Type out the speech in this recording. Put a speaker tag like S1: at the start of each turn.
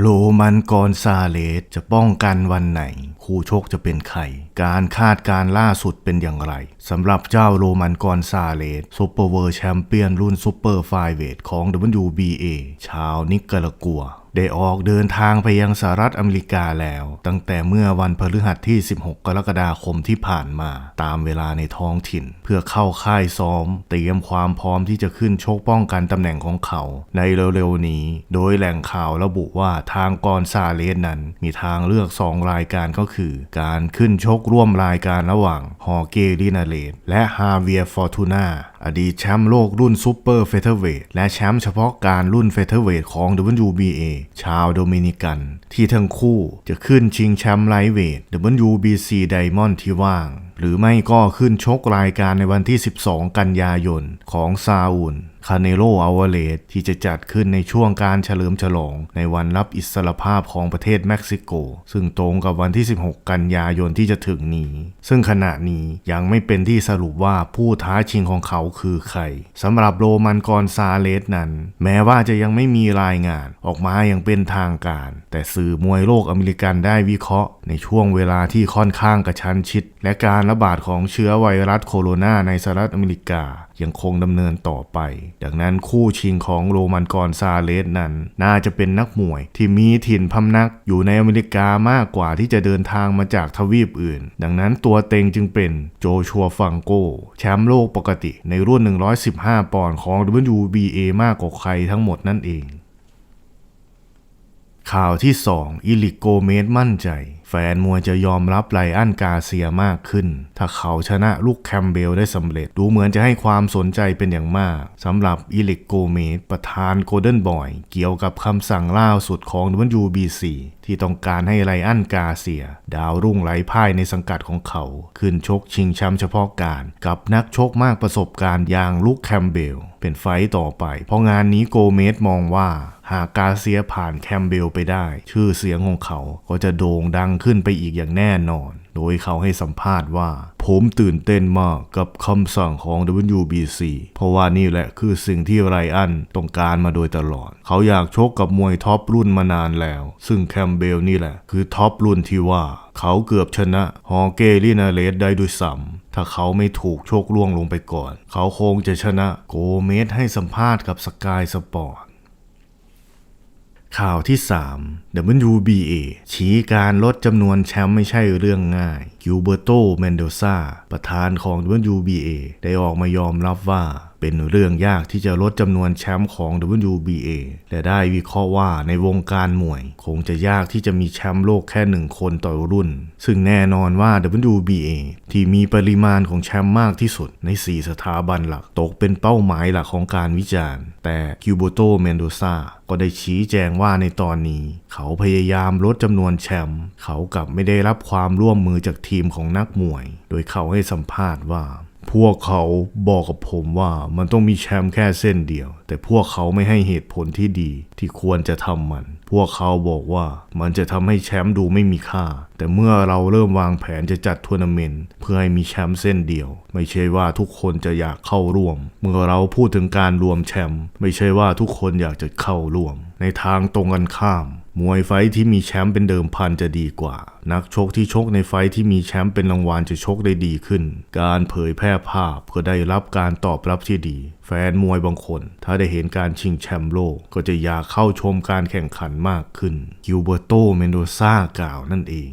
S1: โรมันกอนซาเลสจะป้องกันวันไหน คู่ชกจะเป็นใคร การคาดการล่าสุดเป็นอย่างไรสำหรับเจ้าโรมันกอนซาเลสซูเปอร์เวิร์แชมเปี้ยนรุ่นซูเปอร์ไฟเวทของ WBA ชาวนิกรากัว ได้ออกเดินทางไปยังสหรัฐอเมริกาแล้ว ตั้งแต่เมื่อวันพฤหัสที่ 16 กรกฎาคมที่ผ่านมา ตามเวลาในท้องถิ่น เพื่อเข้าค่ายซ้อม เตรียมความพร้อมที่จะขึ้นชกป้องกันตำแหน่งของเขา ในเร็วๆนี้ โดยแหล่งข่าวระบุว่าทางกอนซาเลสนั้น มีทางเลือก 2 รายการก็คือ การขึ้นชกร่วมรายการระหว่างฮอเกลินาเลสและฮาเวียฟอร์ตูนา อดีตแชมป์โลกรุ่นซูเปอร์เฟเธอร์เวทและแชมป์เฉพาะการรุ่นเฟเธอร์เวทของ WBA ชาวโดมินิกัน ที่ทั้งคู่จะขึ้นชิงแชมป์ไลท์เวท WBC ไดมอนด์ที่ว่างหรือไม่ก็ขึ้นชกรายการในวันที่ 12 กันยายนของซาอุนคาเนโลอาวเลสที่จะจัดขึ้นในช่วงการเฉลิมฉลอง ในวันรับอิสรภาพของประเทศเม็กซิโก ซึ่งตรงกับวันที่ 16 กันยายนที่จะถึงนี้ ซึ่งขณะนี้ยังไม่เป็นที่สรุปว่าผู้ท้าชิงของเขาคือใครสำหรับโรมันกอนซาเลสนั้น แม้ว่าจะยังไม่มีรายงานออกมาอย่างเป็นทางการ แต่สื่อมวยโลกอเมริกันได้วิเคราะห์ ในช่วงเวลาที่ค่อนข้างกระชั้นชิด และการการะบาดของเชื้อไวรัสโคโรนาในสหรัฐอเมริกายังคงดำเนินต่อไป ดังนั้นคู่ชิงของโรมันกอนซาเลสนั้น น่าจะเป็นนักมวยที่มีถิ่นพำนักอยู่ในอเมริกามากกว่าที่จะเดินทางมาจากทวีปอื่น ดังนั้นตัวเต็งจึงเป็นโจชัวฟังโกแชมป์โลกปกติในรุ่น 115 ปอนด์ของ WBA มากกว่าใครทั้งหมดนั่นเอง ข่าวที่ 2 อิลิโกเมสมั่นใจ แฟนมวยจะยอมรับไลอันกาเซียมากขึ้น ถ้าเขาชนะลูกแคมเบลได้สำเร็จ ดูเหมือนจะให้ความสนใจเป็นอย่างมากสำหรับอิลิโกเมสประธานโกลเด้นบอย เกี่ยวกับคำสั่งล่าสุดของ WBC ที่ต้องการให้ไลอันกาเซีย ดาวรุ่งไร้พ่ายในสังกัดของเขา ขึ้นชกชิงแชมป์เฉพาะการ กับนักชกมากประสบการณ์อย่างลูกแคมเบล เป็นไฟต์ต่อไป เพราะงานนี้โกเมสมองว่า หากกาเซียผ่านแคมเบลไปได้ ชื่อเสียงของเขาก็จะโด่งดังขึ้นไปอีกอย่างแน่นอน โดยเขาให้สัมภาษณ์ว่า ผมตื่นเต้นมากกับคำสั่งของ WBC เพราะว่านี่แหละคือสิ่งที่ไรอันต้องการมาโดยตลอด เขาอยากชกกับมวยท็อปรุ่นมานานแล้ว ซึ่งแคมเบลนี่แหละ คือท็อปรุ่นที่ว่า เขาเกือบชนะฮอเกลินาเลสได้ด้วยซ้ำถ้าเขาไม่ถูกโชคล่วงลงไปก่อน เขาคงจะชนะโกเมสให้สัมภาษณ์กับสกายสปอร์ต ข่าวที่ 3 WBA ชี้การลดจำนวนแชมป์ไม่ใช่เรื่องง่ายกิวเบอร์โต เมนโดซาประธานของ WBA ได้ออกมายอมรับว่า เป็นเรื่องยากที่จะลดจำนวนแชมป์ของ WBA และได้วิเคราะห์ว่าในวงการมวย คงจะยากที่จะมีแชมป์โลกแค่หนึ่งคนต่อรุ่น ซึ่งแน่นอนว่า WBA ที่มีปริมาณของแชมป์มากที่สุดใน 4 สถาบันหลัก ตกเป็นเป้าหมายหลักของการวิจารณ์ แต่กิวโบโตเมนโดซาก็ได้ชี้แจงว่าในตอนนี้ เขาพยายามลดจำนวนแชมป์เขากลับไม่ได้รับความร่วมมือจากทีมของนักมวย โดยเขาให้สัมภาษณ์ว่า พวกเขาบอกกับผมว่ามันต้องมีแชมป์แค่เส้นเดียว แต่พวกเขาไม่ให้เหตุผลที่ดีที่ควรจะทำมัน พวกเขาบอกว่ามันจะทำให้แชมป์ดูไม่มีค่า แต่เมื่อเราเริ่มวางแผนจะจัดทัวร์นาเมนต์เพื่อให้มีแชมป์เส้นเดียว ไม่ใช่ว่าทุกคนจะอยากเข้าร่วม เมื่อเราพูดถึงการรวมแชมป์ไม่ใช่ว่าทุกคนอยากจะเข้าร่วม ในทางตรงกันข้าม มวยไฟที่มีแชมป์เป็นเดิมพันจะดีกว่า นักชกที่ชกในไฟที่มีแชมป์เป็นรางวัลจะชกได้ดีขึ้น การเผยแพร่ภาพก็ได้รับการตอบรับที่ดี แฟนมวยบางคน ถ้าได้เห็นการชิงแชมป์โลก ก็จะอยากเข้าชมการแข่งขันมากขึ้นกิวเบอร์โตเมนโดซากล่าวนั่นเอง